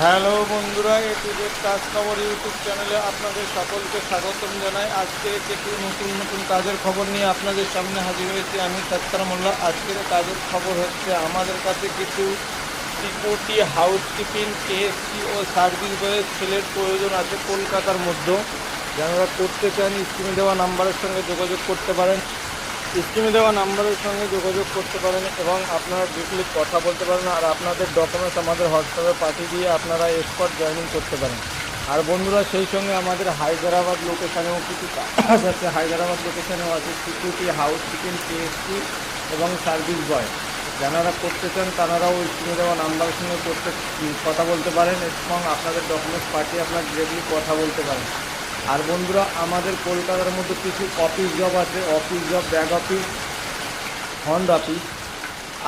Hello বন্ধুরা, এ to Z কাজ খবর ইউটিউব চ্যানেলে আপনাদের সকলকে স্বাগতম জানাই। আজকে কিছু নতুন নতুন কাজের খবর নিয়ে আপনাদের সামনে হাজির হয়েছি আমি সত্তার মোল্লা। আজকের কাজের খবর হচ্ছে আমাদের কাছে কিছু সিকিউরিটি হাউসকিপিং কেএসসি ও সার্ভিস বয়ের ছেলের প্রয়োজন আছে কলকাতার মধ্যে যারা করতে চান, স্ক্রিনে দেওয়া নাম্বারের সঙ্গে যোগাযোগ করতে পারেন। স্ক্রিনে দেওয়া নাম্বারের সঙ্গে যোগাযোগ করতে পারেন এবং আপনারা ডিটেলি কথা বলতে পারেন আর আপনাদের ডকুমেন্টস আমাদের হোয়াটসঅ্যাপে পাঠিয়ে দিয়ে আপনারা স্পট জয়েনিং করতে পারেন। আর বন্ধুরা, সেই সঙ্গে আমাদের হায়দ্রাবাদ লোকেশানেও কিছু কাজ আছে। হায়দ্রাবাদ লোকেশানেও আছে সিকিউরিটি হাউস কিচেন পিএসসি এবং সার্ভিস বয় যারা করতে চান তারাও স্ক্রিনে দেওয়া নাম্বারের সঙ্গে করতে কথা বলতে পারেন এবং আপনাদের ডকুমেন্টস পাঠিয়ে আপনারা ডিরেক্টলি কথা বলতে পারেন। আর বন্ধুরা, আমাদের কলকাতার মধ্যে কিছু অফিস জব আছে office job back office front office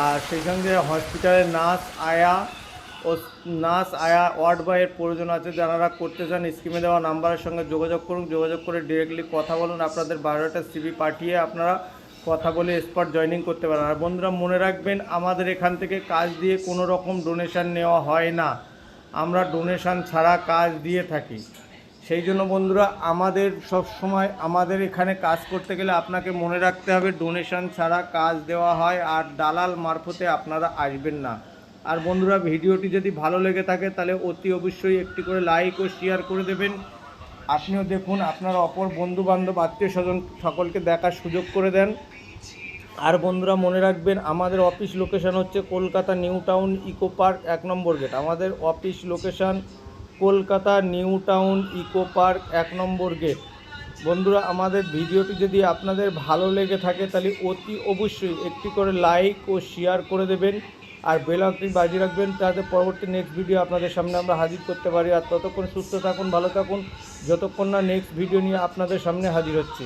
আর সেই সঙ্গে হসপিটালে নার্স আয়া ও নার্স আয়া ওয়ার্ড বয়ের প্রয়োজন আছে, যারা করতে চান স্কিমে দেওয়া নাম্বারের সঙ্গে যোগাযোগ করুন। যোগাযোগ করে ডিরেক্টলি কথা বলুন, আপনাদের বায়োডাটা সিবি পাঠিয়ে আপনারা কথা বলে স্পট জয়েনিং করতে পারেন। আর বন্ধুরা, মনে রাখবেন, আমাদের এখান থেকে কাজ দিয়ে কোনো রকম ডোনেশন নেওয়া হয় না। আমরা ডোনেশন ছাড়া কাজ দিয়ে থাকি। সেই জন্য বন্ধুরা, আমাদের সব সময়, আমাদের এখানে কাজ করতে গেলে আপনাকে মনে রাখতে হবে ডোনেশন ছাড়া কাজ দেওয়া হয় আর দালাল মারফতে আপনারা আসবেন না। আর বন্ধুরা, ভিডিওটি যদি ভালো লেগে থাকে, তাহলে অতি অবশ্যই একটি করে লাইক ও শেয়ার করে দেবেন। আপনিও দেখুন, আপনার অপর বন্ধু বান্ধব আত্মীয় স্বজন সকলকে দেখার সুযোগ করে দেন। আর বন্ধুরা, মনে রাখবেন, আমাদের অফিস লোকেশান হচ্ছে Kolkata New Town Eco Park এক নম্বর গেট আমাদের office location Kolkata, New Town, Eco Park, এক নম্বর গেট। বন্ধুরা, আমাদের ভিডিওটি যদি আপনাদের ভালো লেগে থাকে, তাহলে অতি অবশ্যই একটি করে লাইক ও শেয়ার করে দেবেন। আর বেলাকটি বাজিয়ে রাখবেন তাতে পরবর্তী নেক্সট ভিডিও আপনাদের সামনে আমরা হাজির করতে পারি। আর ততক্ষণ সুস্থ থাকুন, ভালো থাকুন। যতক্ষণ না নেক্সট ভিডিও নিয়ে আপনাদের সামনে হাজির হচ্ছে।